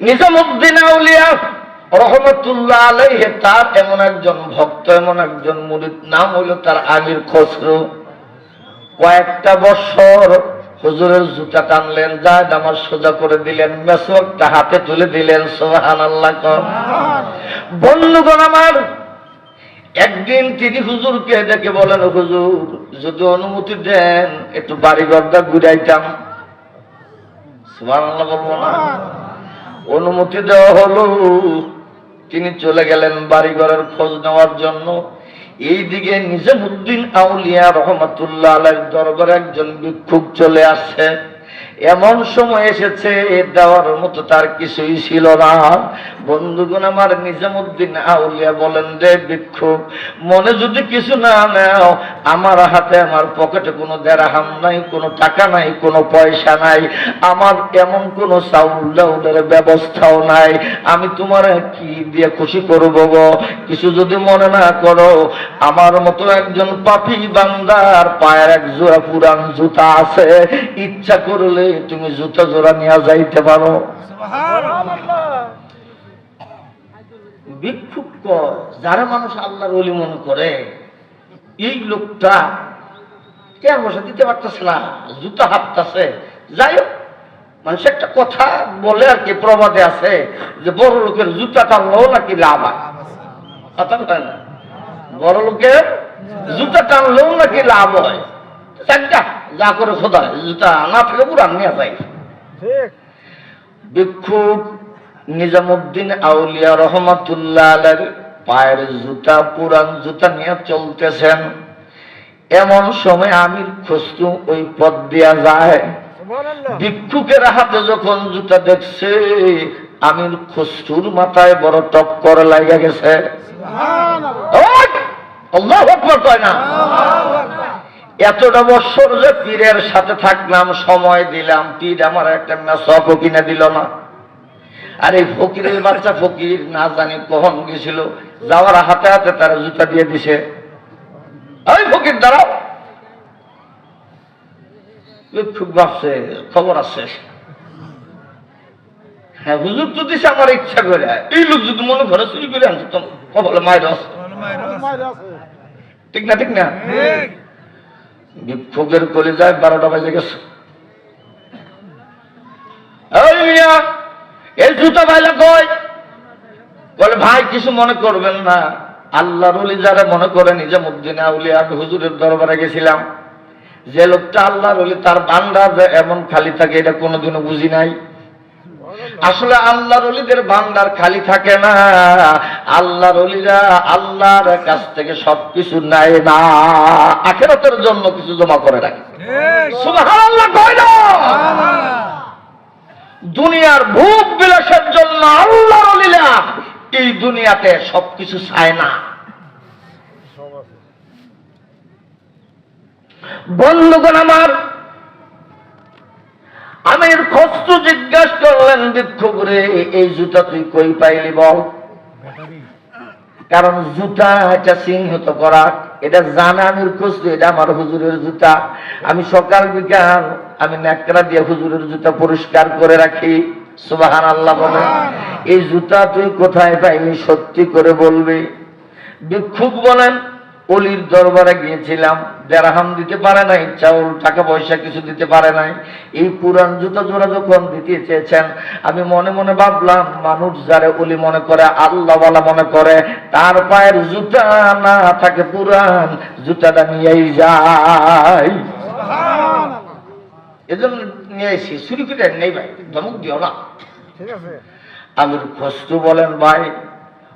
নিজামুদ্দিন আউলিয়া রহমতুল্লাহ আলাইহে, তার এমন একজন ভক্ত, এমন একজন মুরিদ, নাম হইল তার আমির খসরু। কয়েকটা বছর হুজুরের জুতা টানলেন যায় আমার সোজা করে দিলেন, মেসওয়াকটা হাতে তুলে দিলেন সোহান আল্লাহ বন্ধুগণ আমার, একদিন তিনি হুজুরকে ডেকে বলেন, হুজুর, যদি অনুমতি দেন, একটু বাড়ি ঘরটা ঘুরাইতাম। সুবহানাল্লাহ বলব না। অনুমতি দেওয়া হলো। তিনি চলে গেলেন বাড়িঘরের খোঁজ নেওয়ার জন্য। এইদিকে নিজামুদ্দিন আউলিয়া রহমতুল্লাহ আলের দরবার একজন ভিক্ষুক চলে আসছে। এমন সময় এসেছে দেওয়ার মতো তার কিছুই ছিল না। বন্ধুগণ আমার নিজামুদ্দিন আউলিয়া বলেন যে ভিক্ষুক মনে যদি কিছু না নেও, আমার হাতে আমার পকেটে কোনো দেড়হাম নাই, কোনো টাকা নাই, কোনো পয়সা নাই, আমার এমন কোনো চাউল ডাউলের ব্যবস্থাও নাই, আমি তোমার কি দিয়ে খুশি করব গো? কিছু যদি মনে না করো, আমার মতো একজন পাপি বান্দার পায়ের এক জোড়া পুরান জুতা আছে, ইচ্ছা করলে তুমি জুতা জোড়া নিয়ে যাইতে পারো। কয়, যারা মানুষ আল্লাহর অলি মনে করে এই লোকটা কে বসে দিতে পারতেছে না জুতা হাঁটতেছে। যাই হোক মানুষ একটা কথা বলে আর কি প্রবাদে আছে যে বড় লোকের জুতা টানলেও নাকি লাভ হয়। কথা বলে না? বড় লোকের জুতা টানলেও নাকি লাভ হয়। যাক যা, যা করে খোদা জুতা না থাকে পুরান নিয়ে যায় ঠিক। নিজামুদ্দিন আউলিয়া রহমাতুল্লাহ আলের পায়ের জুতা পুরান জুতা নিয়ে চলতেছেন। এমন সময় আমির খসরু ওই পথ দিয়া যায়। ভিক্ষুকের হাতে যখন জুতা দেখছে আমির খসরুর মাথায় বড় টক্কর লাগা গেছে। সুবহানাল্লাহ। ওই! আল্লাহু আকবার কয় না? এতটা বছর যে পীরের সাথে থাকলাম সময় দিলাম পীর আমার একটা মেসক কিনে দিল না। আর এই ফকিরের বাচ্চা ফকির না জানি কখন গেছিল যাওয়ার হাতে হাতে তারা জুতা দিয়ে দিছে। ওই ফকির দাঁড়াও। খুব ভাবছে খবর আছে। হ্যাঁ হুজুর তো দিছে আমার ইচ্ছা করে। এই লোক যদি মনে করে চুরি করে আনছে তো কবলে মায়ের আছে। ঠিক না ঠিক না? বিক্ষোভের কলে যায়, বারোটা বাজে গেছে। এই জুতা বাইলা কই? বলে, ভাই, কিছু মনে করবেন না। আল্লাহর উলি যারা মনে করে, নিজামুদ্দিন আউলি আমি হুজুরের দরবারে গেছিলাম। যে লোকটা আল্লাহর উলি তার বান্দার এমন খালি থাকে, এটা কোনোদিনও বুঝি নাই। আসলে আল্লাহর অলিদের ভান্ডার খালি থাকে না। আল্লাহর অলিরা আল্লাহর কাছ থেকে সবকিছু নেয় না। আখেরাতের জন্য কিছু জমা করে রাখে। না। দুনিয়ার ভোগ বিলাসের জন্য আল্লাহর অলিরা এই দুনিয়াতে সবকিছু চায় না। বন্ধুগণ আমির করলেন বিক্ষোভ রে এই জুতা তুই কই পাইলি বল? কারণ জুতা এটা চিহ্নিত করা এটা জানা আমির খসরু এটা আমার হুজুরের জুতা। আমি সকাল বিকাল আমি ন্যাকড়া দিয়ে হুজুরের জুতা পরিষ্কার করে রাখি। সুবাহান আল্লাহ বলে। এই জুতা তুই কোথায় পাইনি সত্যি করে বলবি? ভিক্ষুক বলেন অলির দরবারে গিয়েছিলাম। দেড়হাম দিতে পারে নাই চাউল টাকা পয়সা কিছু দিতে পারে নাই। এই পুরান জুতা জোড়া যখন দিতে চেয়েছেন আমি মনে মনে ভাবলাম মানুষ যারে অলি মনে করে আল্লাহ মনে করে তার পায়ের জুতা না থাকে পুরান জুতাটা নিয়েই যাই। এজন্য নিয়ে এসি চুরি করে নেই ভাই ধমক দিও না। ঠিক আছে। আমির খসরু বলেন ভাই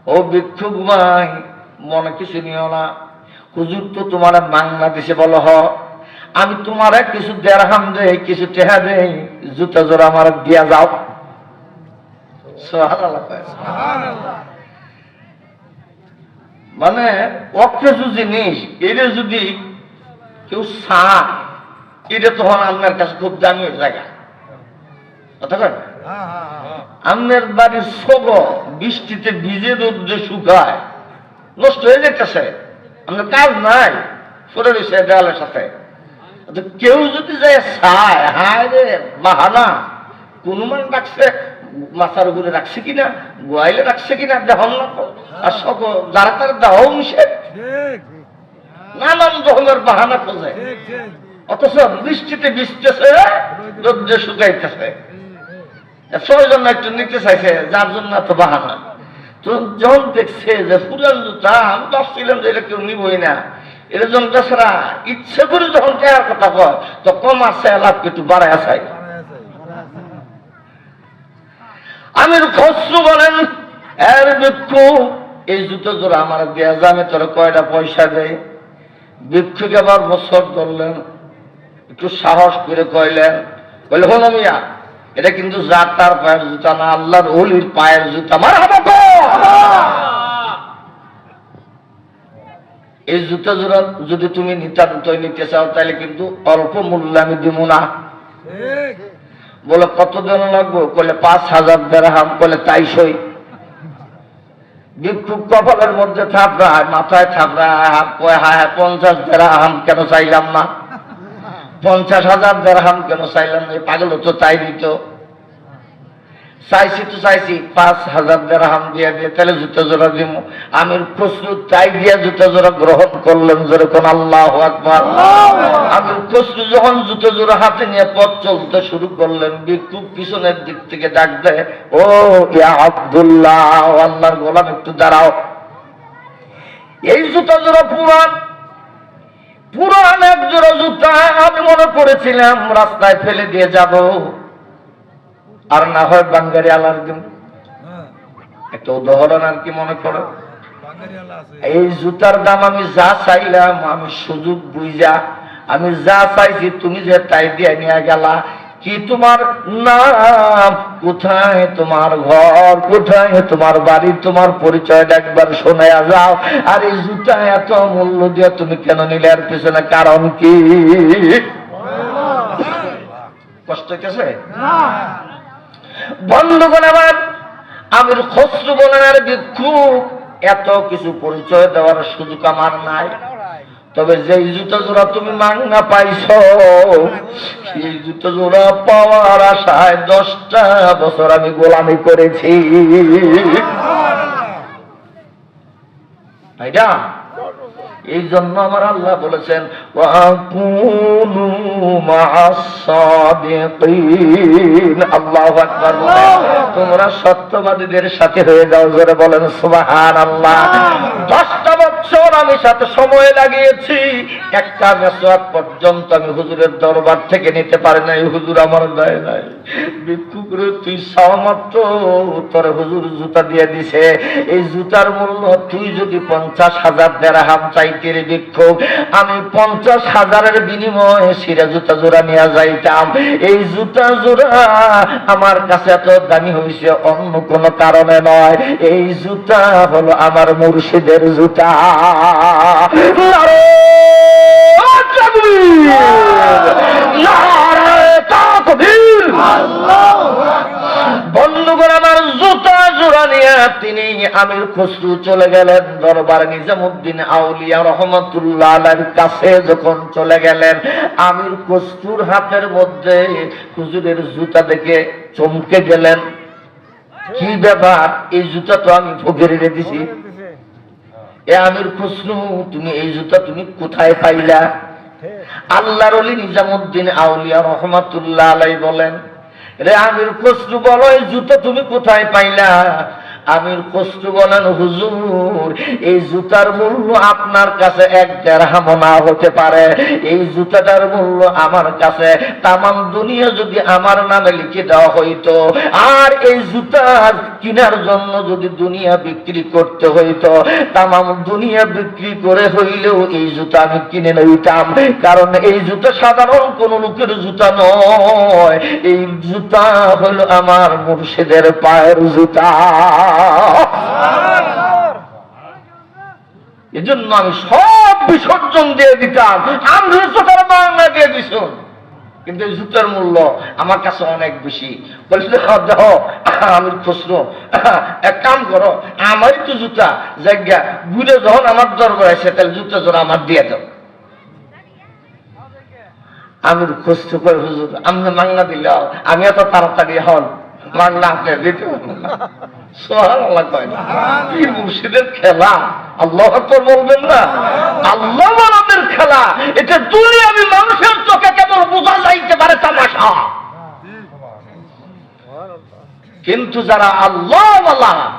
ও ভিক্ষুক ভাই মনে কিছু নিও না। হুজুর তো তোমার দিছে বলো হ। আমি তোমার কিছু দেড়হাম দেই, কিছু টেহা দেই, জুতা জোড়া আমার দিয়া যাও। মানে অকেজু জিনিস এটা যদি কেউ চায় এটা তখন আপনার কাছে খুব দামি জায়গা আমের বাড়ির সব বৃষ্টিতে ভিজে রোদ্রে শুকায়, নষ্ট হয়ে যেতেছে কাজ নাই। সরে রয়েছে দেওয়ালের সাথে। কেউ যদি যায় চায় হায় রে বাহানা কোন মান ডাকছে মাথার উপরে রাখছে কিনা গোয়াইলে রাখছে কিনা দেহন না তো। আর সব যারা তারা দেহ মিশে। নানান রকমের বাহানা খোঁজে। অথচ বৃষ্টিতে ভিজতেছে রোদ্রে শুকাইতেছে। জন্য একটু নিতে চাইছে যার জন্য এত বাহানা। যখন দেখছে যে পুরান জুতা, আমি ভাবছিলাম যে এটা কেউ নিবই না। এটা যখন বেচারা ইচ্ছে করে যখন দেওয়ার কথা কয় তো কম আছে লাভ একটু বাড়ায় আসাই আমির খসরু বলেন, এর ভিক্ষু, এই জুতো জোড়া আমার দেয়া যাবে তোর কয়টা পয়সা দেয় ভিক্ষুকে আবার বছর ধরলেন, একটু সাহস করে কইলেন বলে হল মিয়া, এটা কিন্তু যার তার পায়ের জুতা না, আল্লাহর অলির পায়ের জুতা। মার এই জুতা জোড়া যদি তুমি নিতান্তই নিতে চাও তাহলে কিন্তু অল্প মূল্য আমি দিব না। বলে কত দিন লাগবো? বলে পাঁচ হাজার দেড়হাম বলে তাই সই। ভিক্ষুক কপালের মধ্যে থাপড়ায় মাথায় থাপড়ায় হাত কয় হায় হায় পঞ্চাশ দেড়হাম কেন চাইলাম না? পঞ্চাশ হাজার দেড়হাম কেন চাইলাম না? পাগল তো তাই দিত। চাইছি তো চাইছি পাঁচ হাজার দেড়হাম দিয়ে দিয়ে তাহলে জুতো জোড়া দিব আমির খসরু তাই দিয়ে জুতো জোড়া গ্রহণ করলেন যেরকম আল্লাহ আকবার। আমির খসরু যখন জুতো জোড়া হাতে নিয়ে পথ চলতে শুরু করলেন বিক্ষুব পিছনের দিক থেকে ডাক দেয় ও ইয়া আব্দুল্লাহ আল্লাহর গোলাম একটু দাঁড়াও। এই জুতা জোড়া পুরান। পুরান এক জোড়া জুতা আমি মনে করেছিলাম রাস্তায় ফেলে দিয়ে যাব। আর না হয় বাঙ্গারি আলার দিন। হ্যাঁ। একটা উদাহরণ আর কি মনে করো আছে। এই জুতার দাম আমি যা চাইলাম আমি সুযোগ বুঝা আমি যা চাইছি তুমি যে তাই দিয়ে নিয়ে গেলা। কি তোমার নাম? কোথায় তোমার ঘর? কোথায় তোমার বাড়ি? তোমার পরিচয়টা একবার শোনা যাও। আর এই জুতা এত মূল্য দিয়ে তুমি কেন নিলে? আর পেছনে কারণ কি? কষ্ট হইতেছে? বন্ধুগণ আমার আমির খসরু বলেন আর ভিক্ষুক এত কিছু পরিচয় দেওয়ার সুযোগ আমার নাই। তবে যেই জুতো জোড়া তুমি মাংনা পাইছ সেই জুতো জোড়া পাওয়ার আশায় দশটা বছর আমি গোলামি করেছি। ভাইরা এই জন্য আমার আল্লাহ বলেছেন আল্লাহ আল্লাহু তোমরা সত্যবাদীদের সাথে হয়ে যাও জোরে বলেন সুবহানাল্লাহ। দশটা বছর আমি সাথে সময় লাগিয়েছি। একটা মেসওয়াক পর্যন্ত আমি হুজুরের দরবার থেকে নিতে পারি নাই। হুজুর আমার দেয় নাই। ভিক্ষুকরে তুই সামাত্র তোর হুজুর জুতা দিয়ে দিছে। এই জুতার মূল্য তুই যদি পঞ্চাশ হাজার দেড়হাম চাইতে রে ভিক্ষুক, আমি পঞ্চাশ হাজারের বিনিময়ে সিরা জুতা জোড়া নিয়ে যাইতাম। এই জুতা জোড়া আমার কাছে এত দামি হয়েছে অন্য কোনো কারণে নয়। এই জুতা হলো আমার মুর্শিদের জুতা। বন্ধুগণ, আমার জুতা জোড়া নিয়ে তিনি আমির খসরু চলে গেলেন। দরবার নিজামুদ্দিন আউলিয়া রহমতুল্লাহ কাছে যখন চলে গেলেন, আমির খসরুর হাতের মধ্যে হুজুরের জুতা দেখে চমকে গেলেন। কি ব্যাপার? এই জুতা তো আমি ফকিরে দিছি। এ আমির খুশনু তুমি এই জুতা তুমি কোথায় পাইলা? আল্লাহর অলি নিজামুদ্দিন আউলিয়া রহমাতুল্লাহ আলাই বলেন, রে আমির খুশনু বলো, এই জুতো তুমি কোথায় পাইলা? আমির খসরু বলেন, হুজুর, এই জুতার মূল্য আপনার কাছে এক দেড়হাম না হতে পারে। এই জুতাটার মূল্য আমার কাছে তামাম দুনিয়া যদি আমার নামে লিখে দেওয়া হইতো, আর এই জুতা কেনার জন্য যদি দুনিয়া বিক্রি করতে হইতো, তামাম দুনিয়া বিক্রি করে হইলেও এই জুতা আমি কিনে লইতাম। কারণ এই জুতা সাধারণ কোন লোকের জুতা নয়। এই জুতা হলো আমার মুর্শিদের পায়ের জুতা। এজন্য আমি সব বিসর্জন দিয়ে দিতাম। আমি জুতার বাংলা দিয়ে দিছ। কিন্তু এই জুতার মূল্য আমার কাছে অনেক বেশি। বলছিল দেহ আমি খুচরো এক কাম করো, আমারই তো জুতা। জায়গা ঘুরে যখন আমার দরবার আছে তাহলে জুতা জোড়া আমার দিয়ে দাও। আমি খুঁজতে করে হুজুর, আপনি মাংনা দিলে আমি এত তাড়াতাড়ি হন। আল্লাহ আল্লাহ আল্লাহ কিন্তু যারা আল্লাহ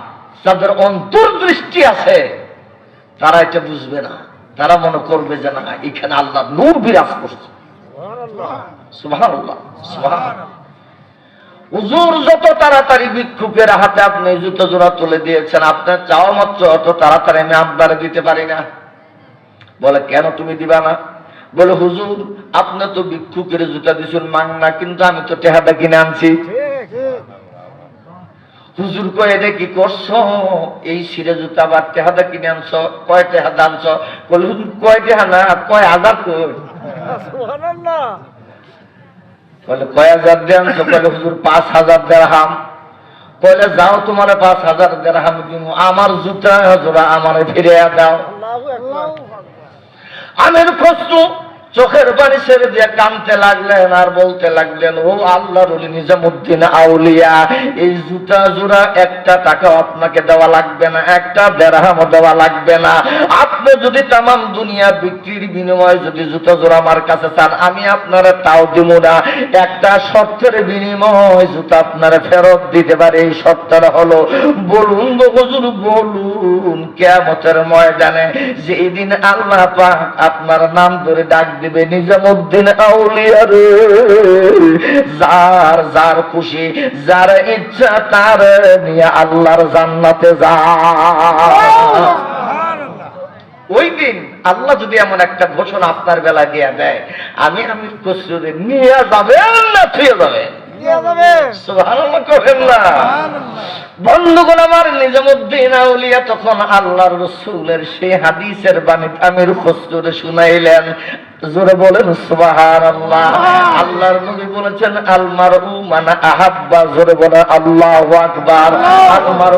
যাদের অন্তর্দৃষ্টি আছে, তারা এটা বুঝবে না। তারা মনে করবে যে না, এখানে আল্লাহ নূর বিরাজ করছে। সুভান সুভান হুজুর, যত তাড়াতাড়ি ভিক্ষুকের হাতে আপনি জুতো জোড়া তুলে দিয়েছেন, আপনার চাওয়া মাত্র অত তাড়াতাড়ি আমি আব্বারে দিতে পারি না। বলে, কেন তুমি দিবা না? বলে, হুজুর, আপনি তো ভিক্ষুকের জুতা দিছেন মাংনা কিন্তু আমি তো টেহাটা কিনে আনছি। হুজুর কয়, এটা কি করছ? এই সিরে জুতা বা টেহাদা কিনে আনছ? কয় টেহাদা আনছ? বলে, হুজুর, কয় টেহা না কয় হাজার কই? বলে কয় হাজার দেন? আনছো বলে হুজুর পাঁচ হাজার দেড়হাম। বলে যাও তোমার পাঁচ হাজার দেড়হাম দিব। আমার জুতা হজরা আমার ফিরে দাও। আমের কষ্ট চোখের পানি ছেড়ে দিয়ে কানতে লাগলেন আর বলতে লাগলেন, ও আল্লাহ রলি নিজামুদ্দিন আউলিয়া, এই জুতা জোড়া একটা টাকাও আপনাকে দেওয়া লাগবে না, একটা দেড়হামও দেওয়া লাগবে না। আপনি যদি তামাম দুনিয়া বিক্রির বিনিময়ে যদি জুতা জোড়া আমার কাছে চান, আমি আপনারা তাও দিব না। একটা শর্তের বিনিময় জুতা আপনারা ফেরত দিতে পারে। এই শর্তটা হলো, বলুন গো হুজুর, বলুন কেমতের ময়দানে যেদিন আল্লাহ পাক আপনার নাম ধরে ডাক দিবে নিজামুদ্দিন আউলিয়া রে। যার যার খুশি যার ইচ্ছা তার নিয়ে আল্লাহর জান্নাতে যা। ওই দিন আল্লাহ যদি এমন একটা ঘোষণা আপনার বেলা দিয়ে দেয় আমি আমি কসুরে নিয়ে যাবেন না যাবেন? সুবহানাল্লাহ বন্ধুগণ আমার নিজামুদ্দিন আউলিয়া তখন আল্লাহর রসুলের সেই হাদিসের বাণী আমির খসরুরে শুনাইলেন। জোরে বলেন সুবাহান আল্লাহ আল্লাহর নবী বলেছেন আলমার মানে আহাব্বা, জোরে বলেন, আল্লাহ আকবার। আলমার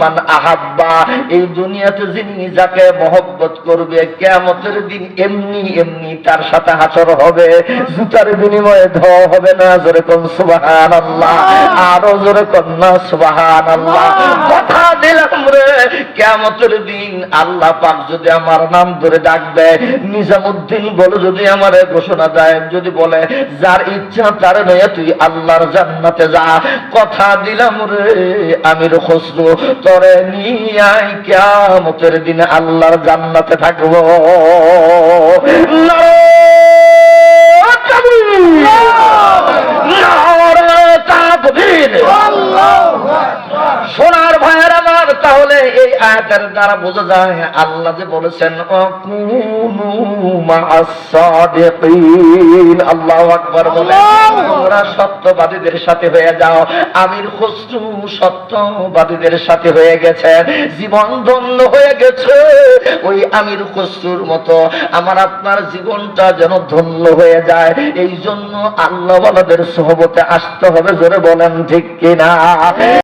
মান আহাব্বা। এই দুনিয়াতে যিনি যাকে মহব্বত করবে কেমতের দিন এমনি এমনি তার সাথে হাসর হবে। জুতার বিনিময়ে ধ হবে না, জোরে কোন সুবাহান আল্লাহ আরও জোরে কোন না সুবাহান আল্লাহ কথা দিলাম রে। কেমতের দিন আল্লাহ পাক যদি আমার নাম ধরে ডাক দেয় নিজামুদ্দিন বলে যদি আমার ঘোষণা দেয়, যদি বলে, যার ইচ্ছা, তার নয় তুই আল্লাহর জান্নাতে যা। কথা দিলাম রে আমির খসরু, তরে নিয়ে কেমতের দিন আল্লাহর জান্নাতে থাকব। নারায়ণ তাহলে এই আয়াতের দ্বারা বোঝা যায় আল্লাহ যে বলেছেন আল্লাহু আকবার বলে তোমরা সত্যবাদীদের সাথে হয়ে যাও। আমির খসরু সত্যবাদীদের সাথে হয়ে গেছে। জীবন ধন্য হয়ে গেছে। ওই আমির খসরুর মতো আমার আপনার জীবনটা যেন ধন্য হয়ে যায়। এই জন্য আল্লাহ সহবতে আসতে হবে জোরে বলেন ঠিক কিনা?